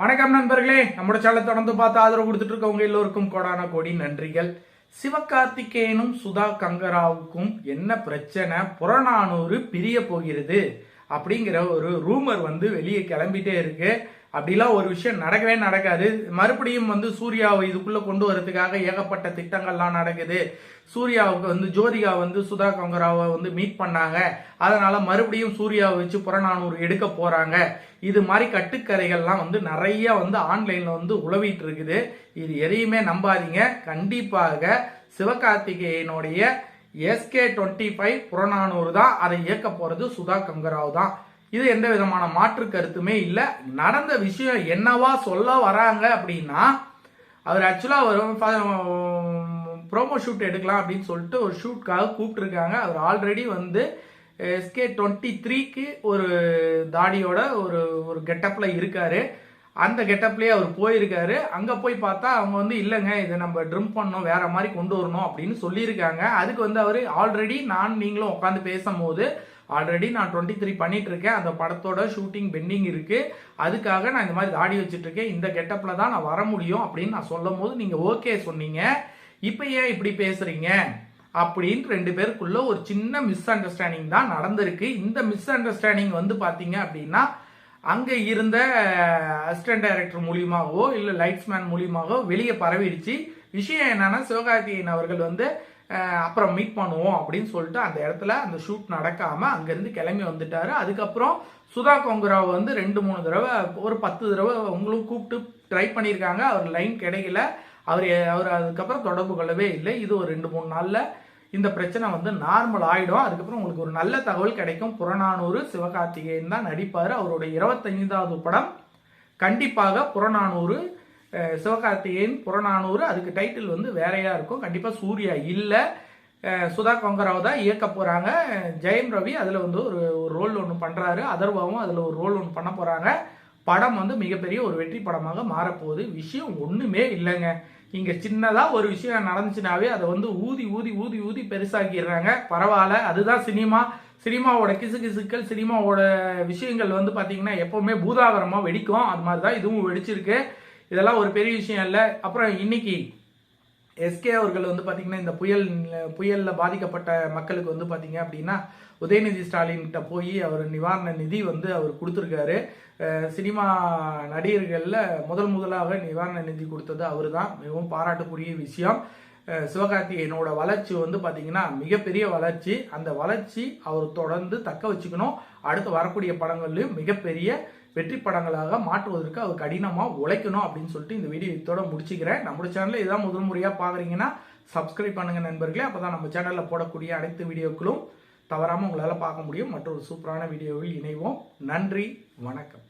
வணக்கம் நண்பர்களே. நம்மளோட சேனலை தொடர்ந்து பார்த்து ஆதரவு கொடுத்துட்டு இருக்கவங்க எல்லோருக்கும் கோடான கோடி நன்றிகள். சிவகார்த்திகேயனும் சுதா கங்கராவுக்கும் என்ன பிரச்சனை? புறநானூறு பிரிய போகிறது. அப்படிங்கிற ஒரு ரூமர் வந்து வெளியே கிளம்பிட்டே இருக்கு. அப்படிலாம் ஒரு விஷயம் நடக்கவே நடக்காது. மறுபடியும் வந்து சூர்யாவை இதுக்குள்ள கொண்டு வரதுக்காக ஏகப்பட்ட திட்டங்கள்லாம் நடக்குது. சூர்யாவுக்கு வந்து ஜோதிகா வந்து சுதா கங்கராவை வந்து மீட் பண்ணாங்க. அதனால மறுபடியும் சூர்யாவை வச்சு புறநானூறு எடுக்க போறாங்க. இது மாதிரி கட்டுக்கதைகள்லாம் வந்து நிறைய வந்து ஆன்லைன்ல வந்து உழவிட்டு இருக்குது. இது எதையுமே நம்பாதீங்க. கண்டிப்பாக சிவகார்த்திகேயனுடைய எஸ்கே டுவெண்ட்டி ஃபைவ் புறநானூறு தான். அதை இயக்க போறது சுதா கங்கராவ் தான். இது எந்த விதமான மாற்று கருத்துமே இல்லை. நடந்த விஷயம் என்னவா சொல்ல வராங்க அப்படின்னா அவர் ஆக்சுவலாக அவர் ப்ரோமோ ஷூட் எடுக்கலாம் அப்படின்னு சொல்லிட்டு ஒரு ஷூட்காக கூப்பிட்டுருக்காங்க. அவர் ஆல்ரெடி வந்து எஸ்கே டுவெண்ட்டி த்ரீக்கு ஒரு தாடியோட ஒரு ஒரு கெட்டப்பில் இருக்காரு. அந்த கெட்டப்லேயே அவர் போயிருக்காரு. அங்கே போய் பார்த்தா அவங்க வந்து இல்லைங்க இதை நம்ம ட்ரிம் பண்ணணும் வேற மாதிரி கொண்டு வரணும் அப்படின்னு சொல்லியிருக்காங்க. அதுக்கு வந்து அவர் ஆல்ரெடி நான் நீங்களும் உட்காந்து பேசும்போது ஆல்ரெடி நான் டுவெண்ட்டி த்ரீ பண்ணிட்டு இருக்கேன் அந்த படத்தோட ஷூட்டிங் பெண்டிங் இருக்கு. அதுக்காக நான் இந்த மாதிரி தாடி வச்சுட்டு இருக்கேன் இந்த கெட்டப்ல தான் நான் வர முடியும் அப்படின்னு நான் சொல்லும் போது நீங்க ஓகே சொன்னீங்க. இப்போ ஏன் இப்படி பேசுறீங்க? அப்படின்னு ரெண்டு பேருக்குள்ள ஒரு சின்ன மிஸ் அண்டர்ஸ்டாண்டிங் தான் நடந்திருக்கு. இந்த மிஸ் அண்டர்ஸ்டாண்டிங் வந்து பாத்தீங்க அப்படின்னா அங்க இருந்த அசிஸ்டன்ட் டைரக்டர் மூலியமாகவோ இல்ல லைட்ஸ்மேன் மூலியமாகவோ வெளியே பரவிடுச்சு. விஷயம் என்னன்னா சிவகார்த்திகேயன் அவர்கள் வந்து அப்புறம் மீட் பண்ணுவோம் அப்படின்னு சொல்லிட்டு அந்த இடத்துல அந்த ஷூட் நடக்காம அங்கிருந்து கிளம்பி வந்துட்டாரு. அதுக்கப்புறம் சுதா கொங்குராவ் வந்து ரெண்டு மூணு தடவை ஒரு பத்து தடவை உங்களும் கூப்பிட்டு ட்ரை பண்ணியிருக்காங்க. அவர் லைன் கிடைக்கல. அவர் அவர் அதுக்கப்புறம் தொடர்பு கொள்ளவே இல்லை. இது ஒரு ரெண்டு மூணு நாளில் இந்த பிரச்சனை வந்து நார்மல் ஆயிடும். அதுக்கப்புறம் உங்களுக்கு ஒரு நல்ல தகவல் கிடைக்கும். புறநானூறு சிவகார்த்திகேயன் தான் நடிப்பார். அவருடைய இருபத்தைந்தாவது படம் கண்டிப்பாக புறநானூறு சிவகார்த்திகேயன் புறநானூறு. அதுக்கு டைட்டில் வந்து வேறையா இருக்கும். கண்டிப்பாக சூர்யா இல்லை. சுதா கொங்கராவ் தான் இயக்க போகிறாங்க ஜெயம் ரவி அதில் வந்து ஒரு ஒரு ரோல் ஒன்று பண்ணுறாரு அதர்வாவும் அதில் ஒரு ரோல் ஒன்று பண்ண போகிறாங்க படம் வந்து மிகப்பெரிய ஒரு வெற்றி படமாக மாறப்போகுது. விஷயம் ஒன்றுமே இல்லைங்க. இங்கே சின்னதாக ஒரு விஷயம் நடந்துச்சுனாவே அதை வந்து ஊதி ஊதி ஊதி ஊதி பெருசாக்கிடுறாங்க. பரவாயில்ல அதுதான் சினிமா. சினிமாவோட கிசு கிசுக்கள் சினிமாவோட விஷயங்கள் வந்து பார்த்தீங்கன்னா எப்போவுமே பூதாகரமாக வெடிக்கும். அது மாதிரி தான் இதுவும் வெடிச்சிருக்கு. இதெல்லாம் ஒரு பெரிய விஷயம் இல்லை. அப்புறம் இன்னைக்கு எஸ்கே அவர்கள் வந்து பாத்தீங்கன்னா இந்த புயல் புயல்ல பாதிக்கப்பட்ட மக்களுக்கு வந்து பாத்தீங்க அப்படின்னா உதயநிதி ஸ்டாலின் கிட்ட போய் அவர் நிவாரண நிதி வந்து அவர் கொடுத்துருக்காரு. சினிமா நடிகர்கள்ல முதல் முதலாக நிவாரண நிதி கொடுத்தது அவர் தான் மிகவும் பாராட்டுக்குரிய விஷயம். சிவகார்த்திகேயனோட வளர்ச்சி வந்து பாத்தீங்கன்னா மிகப்பெரிய வளர்ச்சி. அந்த வளர்ச்சி அவர் தொடர்ந்து தக்க வச்சுக்கணும். அடுத்து வரக்கூடிய படங்கள்லையும் மிகப்பெரிய வெற்றி படங்களாக மாற்றுவதற்கு அவர் கடினமாக உழைக்கணும் அப்படின்னு சொல்லிட்டு இந்த வீடியோ இதோட முடிச்சுக்கிறேன். நம்மளோட சேனலில் இதான் முதல் முறையாக பார்க்குறீங்கன்னா சப்ஸ்கிரைப் பண்ணுங்கள் நண்பர்களே. அப்பதான் நம்ம சேனலில் போடக்கூடிய அனைத்து வீடியோக்களும் தவறாமல் உங்களால் பார்க்க முடியும். மற்றொரு சூப்பரான வீடியோவில் இணைவோம். நன்றி வணக்கம்.